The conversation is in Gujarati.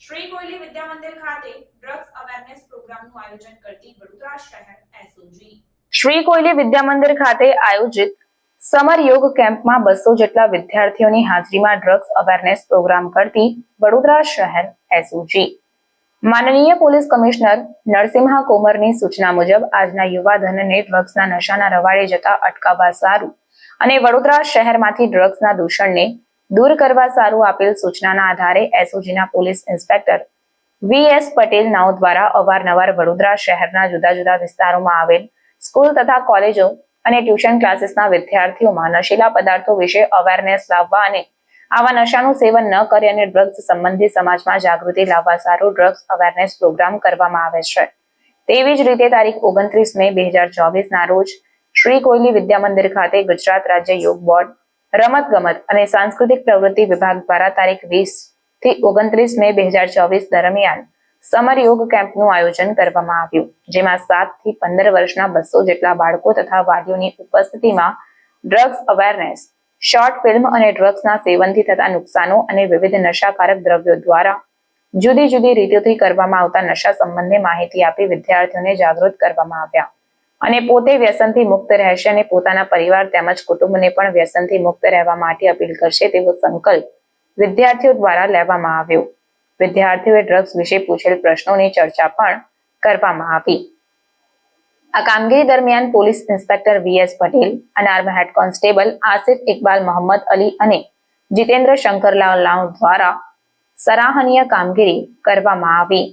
શ્રી કોયલી વિદ્યા મંદિર ખાતે ડ્રગ્સ અવેરનેસ પ્રોગ્રામનું આયોજન કરતી વડોદરા શહેર એસઓજી. શ્રી કોયલી વિદ્યા મંદિર ખાતે આયોજિત સમર યોગ કેમ્પમાં બસો જેટલા વિદ્યાર્થીઓની હાજરીમાં ડ્રગ્સ અવેરનેસ પ્રોગ્રામ કરતી વડોદરા શહેર એસઓજી. માનનીય પોલીસ કમિશનર નરસિંહા કોમરની સૂચના મુજબ આજના યુવાધનને ડ્રગ્સના નશાના રવાડે જતા અટકાવવા સારું અને વડોદરા શહેરમાંથી ડ્રગ્સના દૂષણને દૂર કરવા સારું આપેલ સૂચનાના આધારે એસઓજીના police inspector V S Patel નાઓ દ્વારા અવારનવાર વડોદરા શહેરના જુદા જુદા વિસ્તારોમાં આવેલ સ્કૂલ તથા કોલેજો અને ટ્યુશન ક્લાસીસના વિદ્યાર્થીઓમાં નશીલા પદાર્થો વિશે અવેરનેસ લાવવા અને આવા નશાનું સેવન ન કરે અને ડ્રગ્સ સંબંધી સમાજમાં જાગૃતિ લાવવા સારું ડ્રગ્સ અવેરનેસ પ્રોગ્રામ કરવામાં આવે છે. તેવી જ રીતે તારીખ ઓગણત્રીસ મે બે હજાર ચોવીસના રોજ શ્રી કોયલી વિદ્યા મંદિર ખાતે ગુજરાત રાજ્ય યોગ બોર્ડ રમત ગમત અને સાંસ્કૃતિક પ્રવૃત્તિ વિભાગ દ્વારા તારીખ વીસથી ઓગણત્રીસ મે બે હજાર ચોવીસ દરમિયાન સમર યોગ કેમ્પનું આયોજન કરવામાં આવ્યું, જેમાં સાતથી પંદર વર્ષના બસો જેટલા બાળકો તથા વાલીઓની ઉપસ્થિતિમાં ડ્રગ્સ અવેરનેસ શોર્ટ ફિલ્મ અને ડ્રગ્સના સેવનથી થતા નુકસાનો અને વિવિધ નશાકારક દ્રવ્યો દ્વારા જુદી જુદી રીતોથી કરવામાં આવતા નશા સંબંધે માહિતી આપી વિદ્યાર્થીઓને જાગૃત કરવામાં આવ્યા. અને પોતે વ્યસનથી મુક્ત રહેશે અને પોતાના પરિવાર તેમજ કુટુંબને પણ વ્યસનથી મુક્ત રહેવા માટે અપીલ કરશે તેવો સંકલ્પ વિદ્યાર્થીઓ દ્વારા લેવામાં આવ્યો. વિદ્યાર્થીઓએ ડ્રગ્સ વિશે પૂછેલ પ્રશ્નોની ચર્ચા પણ કરવામાં આવી. આ કામગીરી દરમિયાન police inspector V S Patel, unarm head constable Asif Iqbal Mohammad Ali અને જીતેન્દ્ર શંકરલાલ રાવ દ્વારા સરાહનીય કામગીરી કરવામાં આવી.